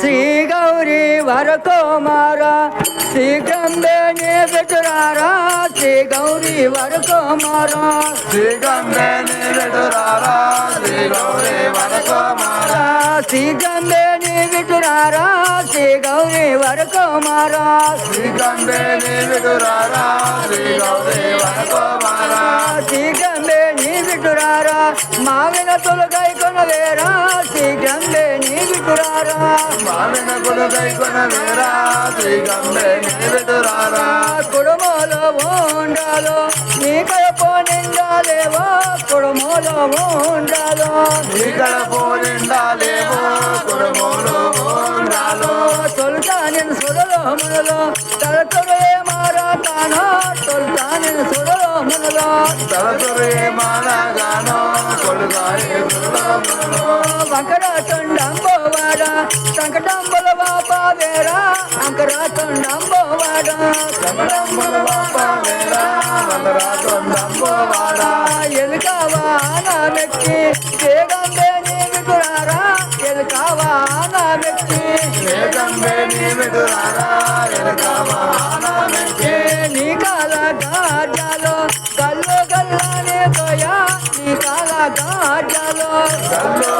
శ్రీ గౌరీ వరకుమార శ్రీ గంబేని బిడ్డరారా శ్రీ గౌరీ వరకుమార. శ్రీ గంగేని వెడురారా శ్రీ గౌరీ వరకుమార. శ్రీ గంబేని బిడ్డరారా శ్రీ గౌరీ వరకుమార. శ్రీ గంగేని వెడురారా శ్రీ గౌరీ వరకుమార. శ్రీ గంబేని బిడ్డరారా మావిన తొలగై కొనవేరా శ్రీ బిడ్డరారా మామిన గుడు దైకొన వీరా శ్రీ గంగేని వెడురారా కుడుమలో ఉండాలో నీ కడపో నిండాలేవో కుడుమలో ఉండాలో ఇక్కడ పోలిండాలేమో కుడుమూలు ఉండాలో తొలుతా నేను సురలో మనలో. తలతొరే తొలుతా నేను మనలో గురుడమును వంకర తొండంబోవాడ సంకటంబుల వాపావేరా అంకర తొండంబోవాడ రమణమ్ముల బాప వీరా? వందరా తొండంబోవాడా ఎలుకావా నా వ్యక్తి వేగంబే నీ వికురారా ఎలుకావా నా వ్యక్తి ఏకంబేని వెడురారా ఎనకమానమెంటే నీ కాల గాజాలో? కల్లు గల్లానే తోయా? నీ కాల గాజాలో? గల్లు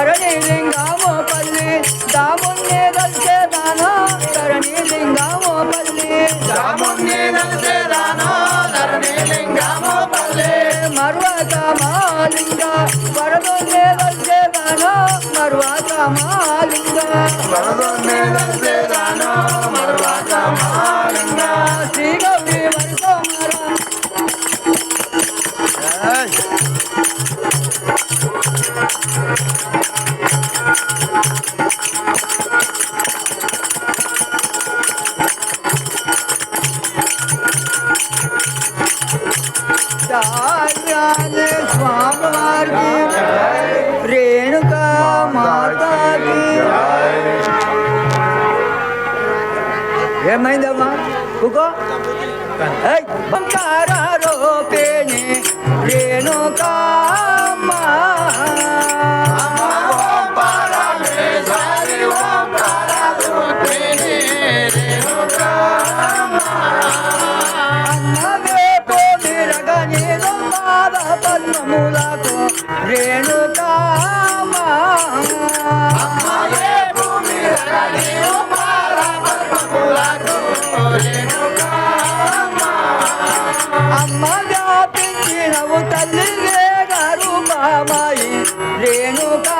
ధరణి లింగామో పల్లి దామున్నే దల్చే దానో ధరణి లింగామో పల్లి రాముణ్ణి నలిసేదానో ధరణి లింగము పల్లె మరువక మాలింగ వరదొన్నే దల్చే దానో మరువక మాలింగ. వరదొన్ని నలిసేదానో ಮೈದಮ್ಮ ಕುಕೋ ಐ ಬಂಕಾರ ರೋಪೇಣೆ ರೇಣುಕಾಮ వ్యాపించినవు తల్లి గారు మామాయి రేణుకామ్మ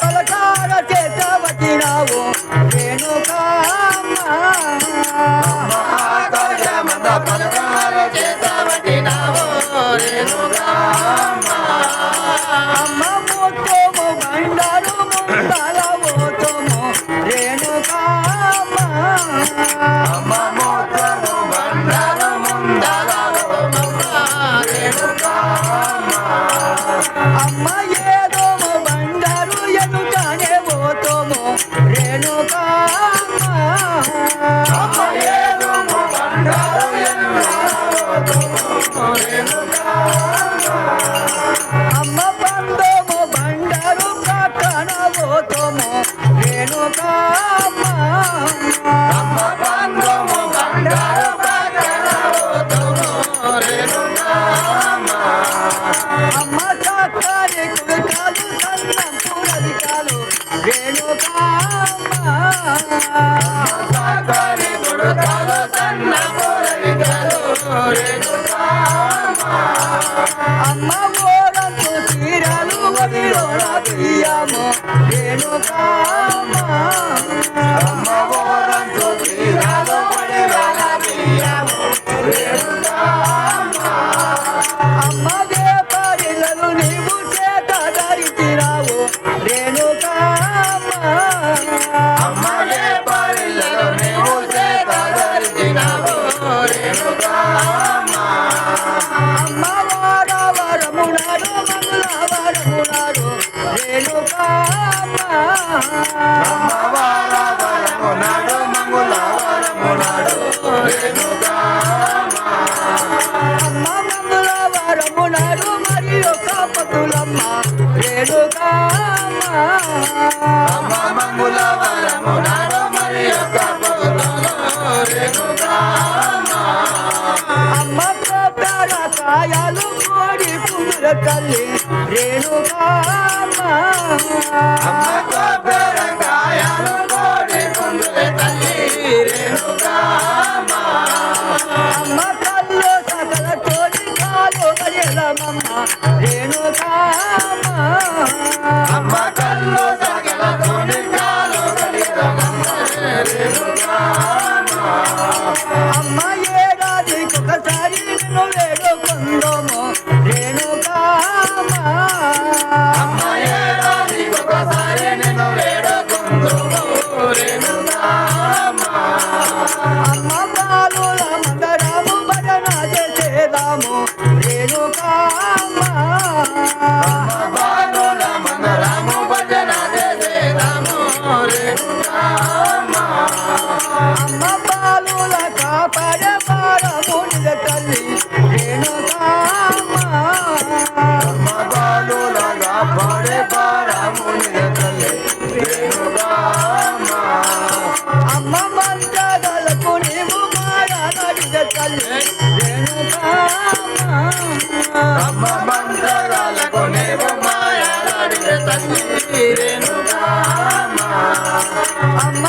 పలకార చేత రేణుగా amo, la cocina, lo voy a వరమునరు రేణుకాడు మంగుళ వరమునడు అమ్మ మంగుళ వరమునడు అమ్మ తార కాయలు కోడి పుంగుల తల్లి రేణుగా I'm not. అమ్మ బంధరాలకు నేను అమ్మ